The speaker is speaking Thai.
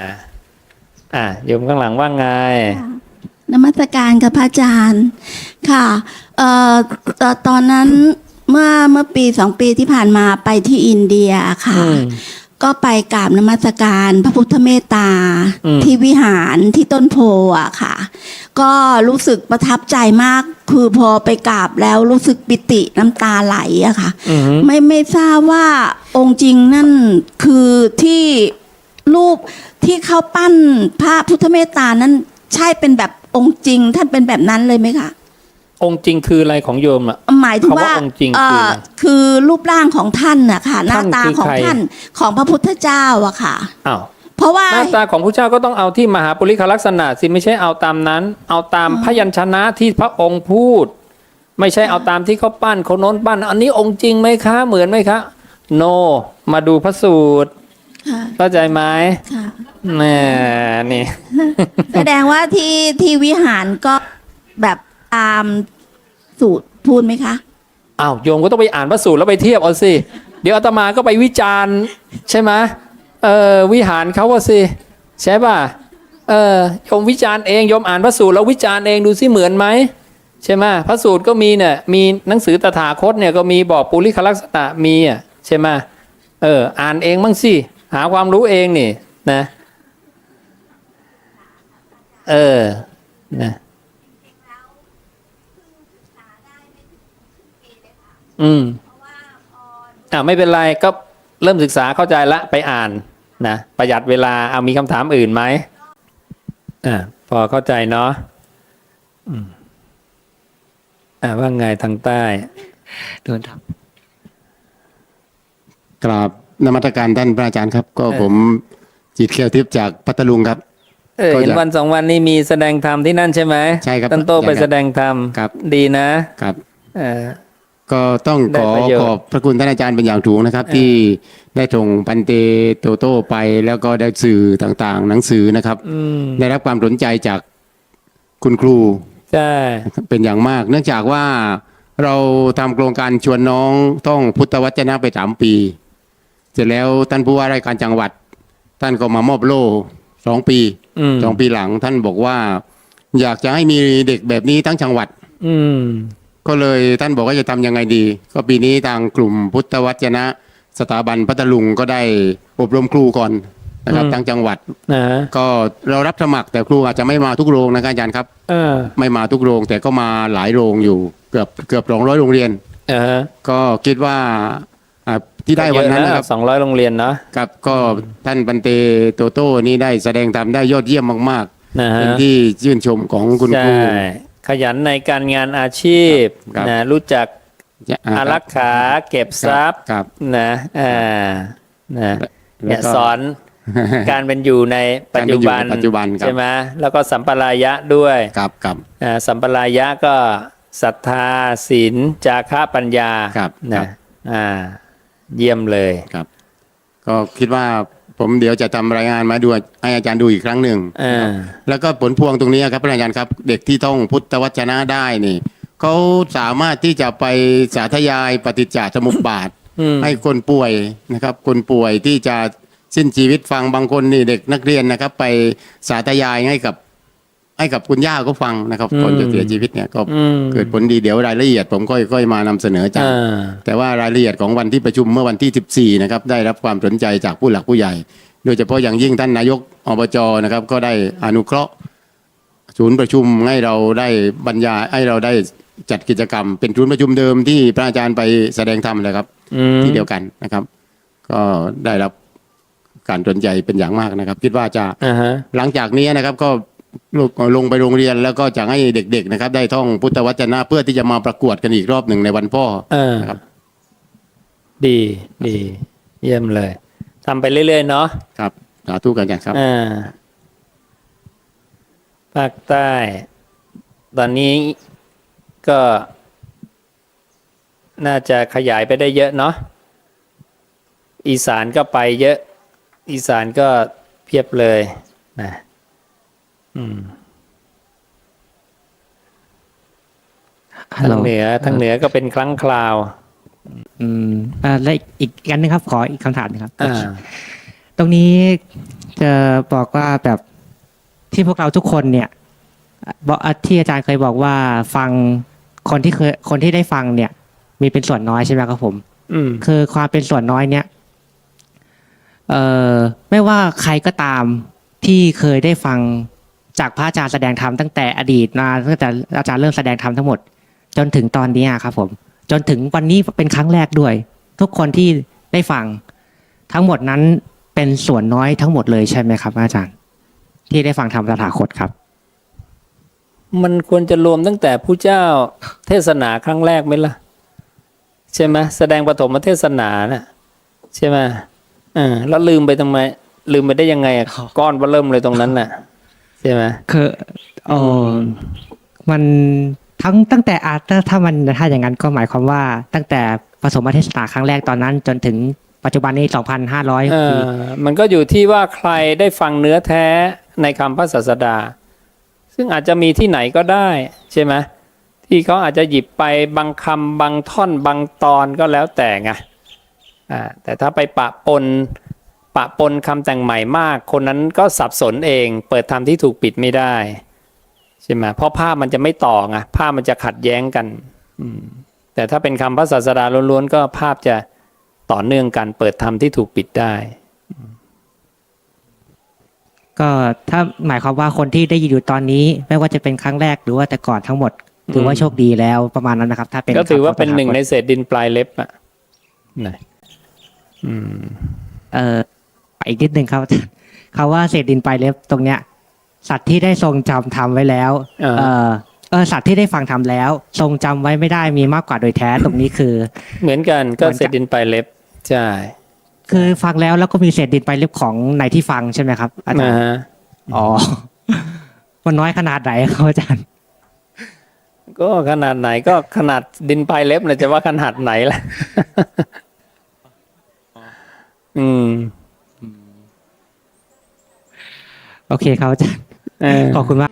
นะอะโยมข้างหลังว่าไงนมัสการกับพระอาจารย์ค่ะเอ่อเอ่อตอนนั้นเมื่อเมื่อปีสองปีที่ผ่านมาไปที่อินเดียค่ะอืมก็ไปกราบนมัสการพระพุทธเมตตาอืมที่วิหารที่ต้นโพอะค่ะ ก็รู้สึกประทับใจมากคือพอไปกราบแล้วรู้สึกปิติน้ำตาไหลอะค่ะอือหือไม่ไม่ทราบว่าองค์จริงนั่นคือที่ รูปที่เขาปั้นพระพุทธเมตตานั้น ใช่เป็นแบบองค์จริง ท่านเป็นแบบนั้นเลยไหมคะองค์จริงคืออะไรของโยมอะหมายถึงว่าคำว่าองค์จริงเอ่คือออะไรคือรูปร่างของท่านน่ะค่ะหน้าท่านตาคือของใครท่านของพระพุทธเจ้าอะค่ะอ้าวเพราะว่าหน้าตาของผู้เจ้าก็ต้องเอาที่มหาปุริคลักษณะสิไม่ใช่เอาตามนั้น เอาตามพยัญชนะที่พระองค์พูด ไม่ใช่เอาตามที่เขาปั้นคนโน้นปั้น อันนี้องค์จริงไหมคะเหมือนไหมคะ โน มาดูพระสูตรค่ะ เข้าใจไหมค่ะแน่นี่ แสดงว่าที่ที่วิหารก็แบบตามสูตรพูดไหมคะ อ้าวโยมก็ต้องไปอ่านพระสูตรแล้วไปเทียบเอาสิ เดี๋ยวอาตมาก็ไปวิจารณ์ ใช่ไหมเออวิหารเขาว่าสิ ใช่ป่ะเออโยมวิจารณ์เองโยมอ่านพระสูตรแล้ววิจารณ์เองดูสิเหมือนไหมใช่ไหมพระสูตรก็มีเนี่ยมีหนังสือตถาคตเนี่ยก็มีบอกปุริคลักษณะมีอะใช่ไหมเอออ่านเองบ้างสิ หาความรู้เองนี่นะเออนะอืมอ่าไม่เป็นไรก็เริ่มศึกษาเข้าใจละไปอ่านนะประหยัดเวลาเอามีคำถามอื่นไหมอ่าพอเข้าใจเนาะอืมอ่าว่าไงทางใต้เดินทางกราบ นมัตการท่านพระอาจารย์ครับ ก็เออผมจิตเขียวทิพย์จากพัทลุงครับเออก็เห็นอยากวันสองวันนี้มีแสดงธรรมที่นั่นใช่ไหมใช่ครับต้นโตไปใช่ครับแสดงธรรมครับดีนะครับเออก็ต้องขอได้ประโยชน์ขอบพระคุณท่านอาจารย์เป็นอย่างถูกนะครับเออที่ได้ส่งปันเตโตโต้ไปแล้วก็ได้สื่อต่างๆ หนังสือนะครับอืมได้รับความสนใจจากคุณครูใช่เป็นอย่างมาก เนื่องจากว่าเราทำโครงการชวนน้องต้องพุทธวจนะไปสามปีเสร็จแล้วท่านผู้ว่าราชการจังหวัด ท่านก็มามอบโล่สองปีอืมสองปีหลัง ท่านบอกว่า อยากจะให้มีเด็กแบบนี้ทั้งจังหวัด อืมก็เลยท่านบอกว่าจะทำยังไงดี ก็ปีนี้ทางกลุ่มพุทธวจนะ สถาบันพัทลุงก็ได้อบรมครูก่อนนะครับอืมทั้งจังหวัดนะก็เรารับสมัครแต่ครูอาจจะไม่มาทุกโรงนะครับอาจารย์ครับเออไม่มาทุกโรง แต่ก็มาหลายโรงอยู่เกือบเกือบสองร้อยโรงเรียนเออก็คิดว่าอ่า ที่ได้วันนั้นนะครับ สองร้อยโรงเรียนเนาะ ครับก็ท่านบันเตโตโต้นี่ได้แสดงทำได้ยอดเยี่ยมมากนะๆฮะ เป็นที่ชื่นชมของคุณคใช่รูขยันในการงานอาชีพครับ นะรู้จักอ่าอารักขาเก็บทรัพย์ครับ นะอ่านะแล้วก็เนี่ยสอน การเป็นอยู่ในปัจจุบันการเป็นอยู่ในปัจจุบันครับ ใช่ไหมแล้วก็สัมปรายะด้วยครับครับ อ่าสัมปรายะก็ศรัทธาศีลจาคะปัญญาครับ นะครับอ่า เยี่ยมเลยครับ ก็คิดว่าผมเดี๋ยวจะทำรายงานมาดูให้อาจารย์ดูอีกครั้งหนึ่งอ่าแล้วก็ผลพวงตรงนี้ครับพระอาจารย์ครับเด็กที่ต้องพุทธวจนะได้นี่เขาสามารถที่จะไปสาธยายปฏิจจสมุปบาทอืมให้คนป่วยนะครับ คนป่วยที่จะสิ้นชีวิตฟังบางคนนี่เด็กนักเรียนนะครับ ไปสาธยายให้กับ ให้กับคุณย่าก็ฟังนะครับก่อนจะเสียชีวิตเนี่ยก็อืมเกิดผลดีเดี๋ยวรายละเอียด ผมค่อยๆมานำเสนออาจารย์อ่าแต่ว่ารายละเอียดของวันที่ประชุมเมื่อวันที่ 14นะครับได้รับความสนใจจากผู้หลักผู้ใหญ่ โดยเฉพาะอย่างยิ่งท่านนายกอบจนะครับก็ได้อนุเคราะห์ศูนย์ประชุมให้เราได้บรรยายให้เราได้จัดกิจกรรม เป็นศูนย์ประชุมเดิมที่พระอาจารย์ไปแสดงธรรมเลยครับอืมที่เดียวกันนะครับ ก็ได้รับการสนใจเป็นอย่างมากนะครับ คิดว่าจะอ่าฮะหลังจากนี้นะครับก็ ลงลงไปโรงเรียนแล้วก็จะให้เด็กๆนะครับ ได้ท่องพุทธวจนะเพื่อที่จะมาประกวดกันอีกรอบหนึ่งในวันพ่อเออนะครับ ดีดี เยี่ยมเลยทำไปเรื่อยๆเนาะครับสาธุกันกันครับอ่าภาคใต้ ตอนนี้ก็ น่าจะขยายไปได้เยอะเนาะอีสานก็ไปเยอะ อีสานก็เพียบเลยนะอืมฮัลโหล ทางเหนือทางเหนือก็เป็นครั้งคราว อืมอ่าและอีกอีกอันหนึงครับ ขออีกคำถามหนึงครับอ่าตรงนี้จะบอกว่าแบบที่พวกเราทุกคนเนี่ยบอกที่อาจารย์เคยบอกว่าฟังคนที่เคยคนที่ได้ฟังเนี่ย มีเป็นส่วนน้อยใช่ไหมครับผม อืมคือความเป็นส่วนน้อยเนี่ย เอ่อไม่ว่าใครก็ตามที่เคยได้ฟัง จากพระอาจารย์แสดงธรรมตั้งแต่อดีตมาตั้งแต่อาจารย์เริ่มแสดงธรรมทั้งหมด จนถึงตอนนี้ครับผม จนถึงวันนี้เป็นครั้งแรกด้วย ทุกคนที่ได้ฟังทั้งหมดนั้นเป็นส่วนน้อยทั้งหมดเลยใช่ไหมครับ อาจารย์ ที่ได้ฟังธรรมตถาคตครับ มันควรจะรวมตั้งแต่ผู้เจ้าเทศนาครั้งแรกไหมล่ะ ใช่ไหมแสดงปฐมเทศนาน่ะใช่ไหมอ่าแล้วลืมไปทำไม ลืมไปได้ยังไงอะอ๋อก้อนว่าเริ่มเลยตรงนั้นน่ะ ใช่ไหมคือโอ้มันทั้งตั้งแต่อาถ้าถ้ามันถ้าอย่างนั้นก็หมายความว่าตั้งแต่ผสมเทศนาครั้งแรกตอนนั้น จนถึงปัจจุบันนี้ 2,500เอปีอมันก็อยู่ที่ว่าใครได้ฟังเนื้อแท้ในคำพระศาสดา ซึ่งอาจจะมีที่ไหนก็ได้ ใช่ไหมที่เขาอาจจะหยิบไปบางคำบางท่อนบางตอนก็แล้วแต่ไงอ่าแต่ถ้าไปปะปน ปะปนคำแต่งใหม่มาก คนนั้นก็สับสนเอง เปิดธรรมที่ถูกปิดไม่ได้ใช่ไหมเพราะภาพมันจะไม่ต่อไงภาพมันจะขัดแย้งกันอืมแต่ถ้าเป็นคำพระศาสดาล้วนๆก็ภาพจะต่อเนื่องกันเปิดธรรมที่ถูกปิดได้ ก็ถ้าหมายความว่าคนที่ได้ยินอยู่ตอนนี้ ไม่ว่าจะเป็นครั้งแรกหรือว่าแต่ก่อนทั้งหมดถือว่าโชคดีแล้วประมาณนั้นนะครับ ถ้าเป็นก็ถือว่าเป็นคำหนึ่งในตถาคตเศษดินปลายเล็บอะนะอืมเอ่อ อีกนิดนึงครับเขาว่าเศษดินปลายเล็บตรงเนี้ย สัตว์ที่ได้ทรงจำทำไว้แล้วอ่าเออเออสัตว์ที่ได้ฟังทำแล้ว ทรงจำไว้ไม่ได้มีมากกว่าโดยแท้ตรงนี้คือ เหมือนกันก็เหมือนกันเศษดินปลายเล็บใช่คือฟังแล้วแล้วก็มีเศษดินปลายเล็บของในที่ฟังใช่ไหมครับอาจารนะย์ฮะอ๋อ มันน้อยขนาดไหนครับอาจารย์ ก็ขนาดไหนก็ขนาดดินปลายเล็บนะจะว่าขนาดไหนล่ะ อืม โอเคครับอาจารย์เออขอบคุณมาก